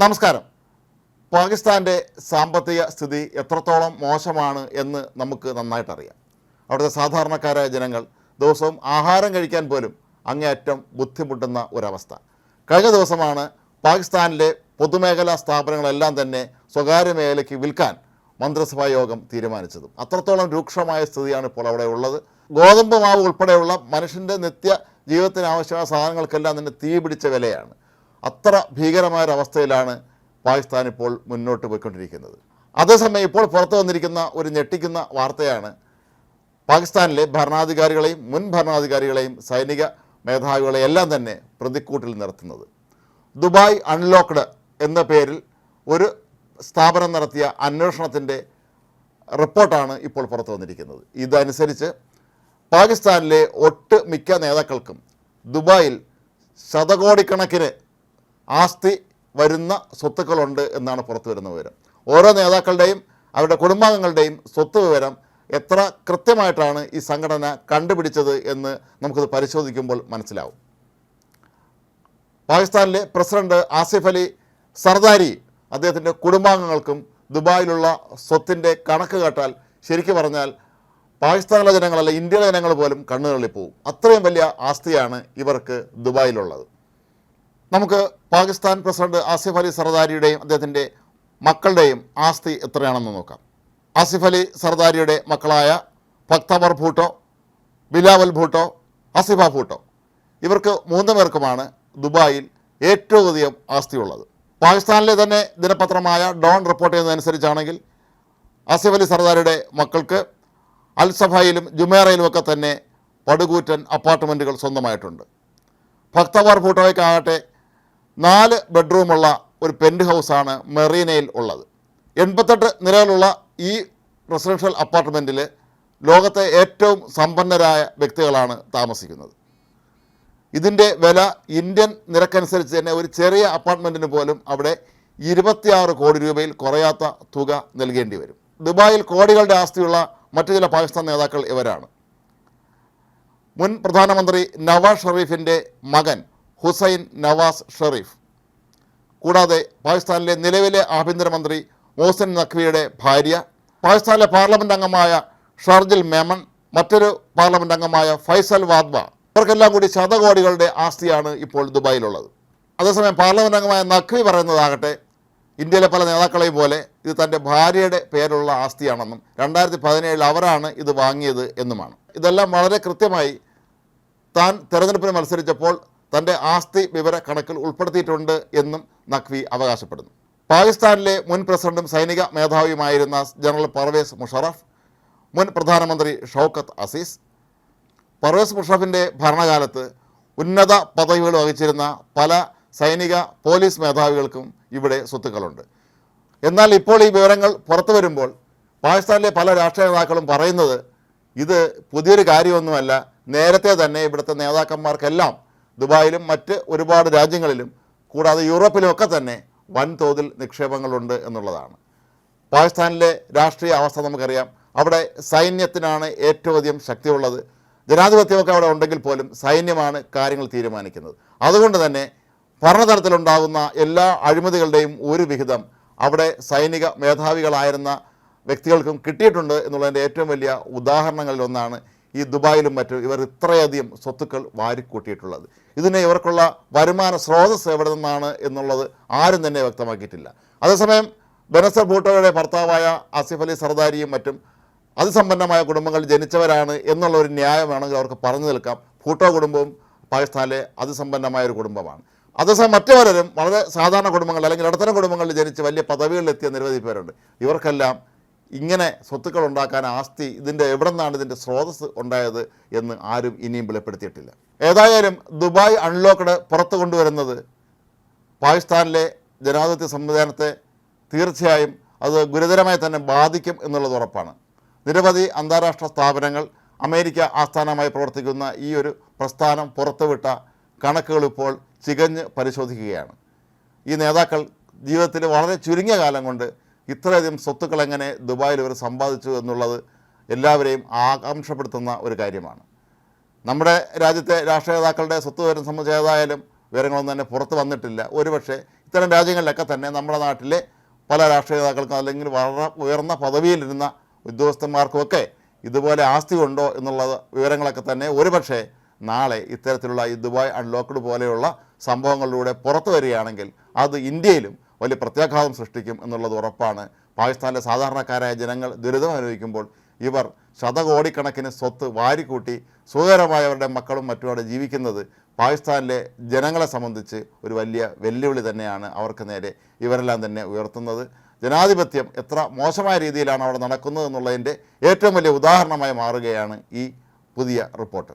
നമസ്കാരം. പാകിസ്ഥാന്റെ സാമ്പത്തിക സ്ഥിതി എത്രത്തോളം മോശമാണ് എന്ന് നമുക്ക് നന്നായിട്ടറിയാം. അവിടുത്തെ സാധാരണക്കാരായ ജനങ്ങൾ ദിവസവും ആഹാരം കഴിക്കാൻ പോലും അങ്ങേയറ്റം ബുദ്ധിമുട്ടുന്ന ഒരവസ്ഥ. കഴിഞ്ഞ ദിവസമാണ് പാകിസ്ഥാനിലെ പൊതുമേഖലാ സ്ഥാപനങ്ങളെല്ലാം തന്നെ സ്വകാര്യ മേഖലയ്ക്ക് വിൽക്കാൻ മന്ത്രിസഭാ യോഗം തീരുമാനിച്ചതും. അത്രത്തോളം രൂക്ഷമായ സ്ഥിതിയാണ് ഇപ്പോൾ അവിടെ ഉള്ളത്. ഗോതമ്പ് മാവ് ഉൾപ്പെടെയുള്ള മനുഷ്യന്റെ നിത്യ ജീവിതത്തിന് ആവശ്യമായ സാധനങ്ങൾക്കെല്ലാം തന്നെ തീ പിടിച്ച വിലയാണ്. അത്ര ഭീകരമായൊരവസ്ഥയിലാണ് പാകിസ്ഥാൻ ഇപ്പോൾ മുന്നോട്ട് പോയിക്കൊണ്ടിരിക്കുന്നത്. അതേസമയം ഇപ്പോൾ പുറത്തു വന്നിരിക്കുന്ന ഒരു ഞെട്ടിക്കുന്ന വാർത്തയാണ് പാകിസ്ഥാനിലെ ഭരണാധികാരികളെയും മുൻ ഭരണാധികാരികളെയും സൈനിക മേധാവികളെ എല്ലാം തന്നെ പ്രതിക്കൂട്ടിൽ നിർത്തുന്നത്. ദുബായ് അൺലോക്ക്ഡ് എന്ന പേരിൽ ഒരു സ്ഥാപനം നടത്തിയ അന്വേഷണത്തിന്റെ റിപ്പോർട്ടാണ് ഇപ്പോൾ പുറത്തു വന്നിരിക്കുന്നത്. ഇതനുസരിച്ച് പാകിസ്ഥാനിലെ ഒട്ട് മിക്ക നേതാക്കൾക്കും ദുബായിൽ ശതകോടിക്കണക്കിന് ആസ്തി വരുന്ന സ്വത്തുക്കളുണ്ട് എന്നാണ് പുറത്തു വരുന്ന വിവരം. ഓരോ നേതാക്കളുടെയും അവരുടെ കുടുംബാംഗങ്ങളുടെയും സ്വത്ത് വിവരം എത്ര കൃത്യമായിട്ടാണ് ഈ സംഘടന കണ്ടുപിടിച്ചത് എന്ന് നമുക്കത് പരിശോധിക്കുമ്പോൾ മനസ്സിലാവും. പാകിസ്ഥാനിലെ പ്രസിഡന്റ് ആസിഫ് അലി സർദാരി അദ്ദേഹത്തിന്റെ കുടുംബാംഗങ്ങൾക്കും ദുബായിലുള്ള സ്വത്തിന്റെ കണക്ക് കേട്ടാൽ ശരിക്കു പറഞ്ഞാൽ പാകിസ്ഥാനിലെ ജനങ്ങളല്ല ഇന്ത്യയിലെ ജനങ്ങൾ പോലും കണ്ണുകളിൽ പോവും. അത്രയും വലിയ ആസ്തിയാണ് ഇവർക്ക് ദുബായിലുള്ളത്. നമുക്ക് പാകിസ്ഥാൻ പ്രസിഡന്റ് ആസിഫ് അലി സർദാരിയുടെയും അദ്ദേഹത്തിന്റെ മക്കളുടെയും ആസ്തി എത്രയാണെന്ന് നോക്കാം. ആസിഫ് അലി സർദാരിയുടെ മക്കളായ ഭക്തമർ ഭൂട്ടോ ബിലാവൽ ഭൂട്ടോ ആസിഫ ഭൂട്ടോ ഇവർക്ക് മൂന്ന് പേർക്കുമാണ് ദുബായിൽ ഏറ്റവും അധികം ആസ്തിയുള്ളത്. പാകിസ്ഥാനിലെ തന്നെ ദിനപത്രമായ ഡോൺ റിപ്പോർട്ട് ചെയ്യുന്നതനുസരിച്ചാണെങ്കിൽ ആസിഫ് അലി സർദാരിയുടെ മക്കൾക്ക് അൽ സഫയിലും ജുമേറയിലുമൊക്കെ തന്നെ പടുകൂറ്റൻ അപ്പാർട്ട്മെന്റുകൾ സ്വന്തമായിട്ടുണ്ട്. ഭക്തവാർ ഭൂട്ടോയ്ക്കാകട്ടെ നാല് ബെഡ്റൂമുള്ള ഒരു പെന്റ് ഹൗസാണ് മെറീനയിൽ ഉള്ളത്. എൺപത്തെട്ട് നിലയിലുള്ള ഈ റെസിഡൻഷ്യൽ അപ്പാർട്ട്മെന്റിൽ ലോകത്തെ ഏറ്റവും സമ്പന്നരായ വ്യക്തികളാണ് താമസിക്കുന്നത്. ഇതിന്റെ വില ഇന്ത്യൻ നിരക്കനുസരിച്ച് തന്നെ ഒരു ചെറിയ അപ്പാർട്ട്മെന്റിന് പോലും അവിടെ ഇരുപത്തിയാറ് കോടി രൂപയിൽ കുറയാത്ത തുക നൽകേണ്ടി വരും. ദുബായിൽ കോടികളുടെ ആസ്തിയുള്ള മറ്റു ചില പാകിസ്ഥാൻ നേതാക്കൾ ഇവരാണ്. മുൻ പ്രധാനമന്ത്രി നവാസ് ഷെറീഫിന്റെ മകൻ ഹുസൈൻ നവാസ് ഷെറീഫ്. കൂടാതെ പാകിസ്ഥാനിലെ നിലവിലെ ആഭ്യന്തരമന്ത്രി മോഹസിൻ നഖ്വിയുടെ ഭാര്യ പാകിസ്ഥാനിലെ പാർലമെന്റ് അംഗമായ ഷർജിൽ മേമൺ മറ്റൊരു പാർലമെന്റ് അംഗമായ ഫൈസൽ വാദ്വ. ഇവർക്കെല്ലാം കൂടി ശതകോടികളുടെ ആസ്തിയാണ് ഇപ്പോൾ ദുബായിലുള്ളത്. അതേസമയം പാർലമെന്റ് അംഗമായ നഖ്വി പറയുന്നതാകട്ടെ ഇന്ത്യയിലെ പല നേതാക്കളെയും പോലെ ഇത് തന്റെ ഭാര്യയുടെ പേരുള്ള ആസ്തിയാണെന്നും രണ്ടായിരത്തി പതിനേഴിൽ അവരാണ് ഇത് വാങ്ങിയത് എന്നുമാണ്. ഇതെല്ലാം വളരെ കൃത്യമായി താൻ തെരഞ്ഞെടുപ്പിന് മത്സരിച്ചപ്പോൾ തന്റെ ആസ്തി വിവര കണക്കിൽ ഉൾപ്പെടുത്തിയിട്ടുണ്ട് എന്നും നഖ്വി അവകാശപ്പെടുന്നു. പാകിസ്ഥാനിലെ മുൻ പ്രസിഡന്റും സൈനിക മേധാവിയുമായിരുന്ന ജനറൽ പർവേസ് മുഷറഫ് മുൻ പ്രധാനമന്ത്രി ഷൗക്കത്ത് അസീസ് പർവേസ് മുഷറഫിന്റെ ഭരണകാലത്ത് ഉന്നത പദവികൾ വഹിച്ചിരുന്ന പല സൈനിക പോലീസ് മേധാവികൾക്കും ഇവിടെ സ്വത്തുക്കളുണ്ട്. എന്നാൽ ഇപ്പോൾ ഈ വിവരങ്ങൾ പുറത്തു വരുമ്പോൾ പാകിസ്ഥാനിലെ പല രാഷ്ട്രീയ നേതാക്കളും പറയുന്നത് ഇത് പുതിയൊരു കാര്യമൊന്നുമല്ല. നേരത്തെ തന്നെ ഇവിടുത്തെ നേതാക്കന്മാർക്കെല്ലാം ദുബായിലും മറ്റ് ഒരുപാട് രാജ്യങ്ങളിലും കൂടാതെ യൂറോപ്പിലുമൊക്കെ തന്നെ വൻതോതിൽ നിക്ഷേപങ്ങളുണ്ട് എന്നുള്ളതാണ്. പാകിസ്ഥാനിലെ രാഷ്ട്രീയ അവസ്ഥ നമുക്കറിയാം. അവിടെ സൈന്യത്തിനാണ് ഏറ്റവും അധികം ശക്തിയുള്ളത്. ജനാധിപത്യമൊക്കെ അവിടെ ഉണ്ടെങ്കിൽ പോലും സൈന്യമാണ് കാര്യങ്ങൾ തീരുമാനിക്കുന്നത്. അതുകൊണ്ട് തന്നെ ഭരണതലത്തിലുണ്ടാകുന്ന എല്ലാ അഴിമതികളുടെയും ഒരു വിഹിതം അവിടെ സൈനിക മേധാവികളായിരുന്ന വ്യക്തികൾക്കും കിട്ടിയിട്ടുണ്ട് എന്നുള്ളതിന്റെ ഏറ്റവും വലിയ ഉദാഹരണങ്ങളിലൊന്നാണ് ഈ ദുബായിലും മറ്റും ഇവർ ഇത്രയധികം സ്വത്തുക്കൾ വാരിക്കൂട്ടിയിട്ടുള്ളത്. ഇതിനെ ഇവർക്കുള്ള വരുമാന സ്രോതസ് എവിടെ നിന്നാണ് എന്നുള്ളത് ആരും തന്നെ വ്യക്തമാക്കിയിട്ടില്ല. അതേസമയം ബനസർ ഭൂട്ടോയുടെ ഭർത്താവായ ആസിഫ് അലി സർദാരിയും മറ്റും അതിസമ്പന്നമായ കുടുംബങ്ങൾ ജനിച്ചവരാണ് എന്നുള്ള ഒരു ന്യായം വേണമെങ്കിൽ അവർക്ക് പറഞ്ഞു നിൽക്കാം. ഭൂട്ടോ കുടുംബവും പാകിസ്ഥാനിലെ അതിസമ്പന്നമായ ഒരു കുടുംബമാണ്. അതേസമയം മറ്റു വളരെ സാധാരണ കുടുംബങ്ങൾ അല്ലെങ്കിൽ ഇടത്തരം കുടുംബങ്ങളിൽ ജനിച്ച് വലിയ പദവികളിലെത്തിയ നിരവധി പേരുണ്ട്. ഇവർക്കെല്ലാം ഇങ്ങനെ സ്വത്തുക്കൾ ഉണ്ടാക്കാൻ ആസ്തി ഇതിന്റെ എവിടെ നിന്നാണ് ഇതിന്റെ സ്രോതസ് ഉണ്ടായത് എന്ന് ആരും ഇനിയും വെളിപ്പെടുത്തിയിട്ടില്ല. ഏതായാലും ദുബായ് അൺലോക്ക്ഡ് പുറത്തു കൊണ്ടുവരുന്നത് പാകിസ്ഥാനിലെ ജനാധിപത്യ സംവിധാനത്തെ തീർച്ചയായും അത് ഗുരുതരമായി തന്നെ ബാധിക്കും എന്നുള്ളത് ഉറപ്പാണ്. നിരവധി അന്താരാഷ്ട്ര സ്ഥാപനങ്ങൾ അമേരിക്ക ആസ്ഥാനമായി പ്രവർത്തിക്കുന്ന ഈ ഒരു പ്രസ്ഥാനം പുറത്തുവിട്ട കണക്കുകൾ ഇപ്പോൾ ചികഞ്ഞ് പരിശോധിക്കുകയാണ്. ഈ നേതാക്കൾ ജീവിതത്തിൽ വളരെ ചുരുങ്ങിയ കാലം കൊണ്ട് ഇത്രയധികം സ്വത്തുക്കൾ എങ്ങനെ ദുബായിൽ ഇവർ സമ്പാദിച്ചു എന്നുള്ളത് എല്ലാവരെയും ആകാംക്ഷപ്പെടുത്തുന്ന ഒരു കാര്യമാണ്. നമ്മുടെ രാജ്യത്തെ രാഷ്ട്രീയ നേതാക്കളുടെ സ്വത്ത് വിവരം സംബന്ധിച്ച് ഏതായാലും വിവരങ്ങളൊന്നും തന്നെ പുറത്ത് വന്നിട്ടില്ല. ഒരുപക്ഷെ ഇത്തരം രാജ്യങ്ങളിലൊക്കെ തന്നെ നമ്മുടെ നാട്ടിലെ പല രാഷ്ട്രീയ നേതാക്കൾക്കും അല്ലെങ്കിൽ വളരെ ഉയർന്ന പദവിയിലിരുന്ന ഉദ്യോഗസ്ഥന്മാർക്കുമൊക്കെ ഇതുപോലെ ആസ്തി ഉണ്ടോ എന്നുള്ള വിവരങ്ങളൊക്കെ തന്നെ ഒരുപക്ഷെ നാളെ ഇത്തരത്തിലുള്ള ഈ ദുബായ് അൺലോക്ക്ഡ് പോലെയുള്ള സംഭവങ്ങളിലൂടെ പുറത്തു വരികയാണെങ്കിൽ അത് ഇന്ത്യയിലും വലിയ പ്രത്യാഘാതം സൃഷ്ടിക്കും എന്നുള്ളത് ഉറപ്പാണ്. പാകിസ്ഥാനിലെ സാധാരണക്കാരായ ജനങ്ങൾ ദുരിതം അനുഭവിക്കുമ്പോൾ ഇവർ ശതകോടിക്കണക്കിന് സ്വത്ത് വാരിക്കൂട്ടി സുഖകരമായവരുടെ മക്കളും മറ്റും ജീവിക്കുന്നത് പാകിസ്ഥാനിലെ ജനങ്ങളെ സംബന്ധിച്ച് ഒരു വലിയ വെല്ലുവിളി തന്നെയാണ് അവർക്ക് നേരെ ഇവരെല്ലാം തന്നെ ഉയർത്തുന്നത്. ജനാധിപത്യം എത്ര മോശമായ രീതിയിലാണ് അവിടെ നടക്കുന്നത് എന്നുള്ളതിന്റെ ഏറ്റവും വലിയ ഉദാഹരണമായി മാറുകയാണ് ഈ പുതിയ റിപ്പോർട്ട്.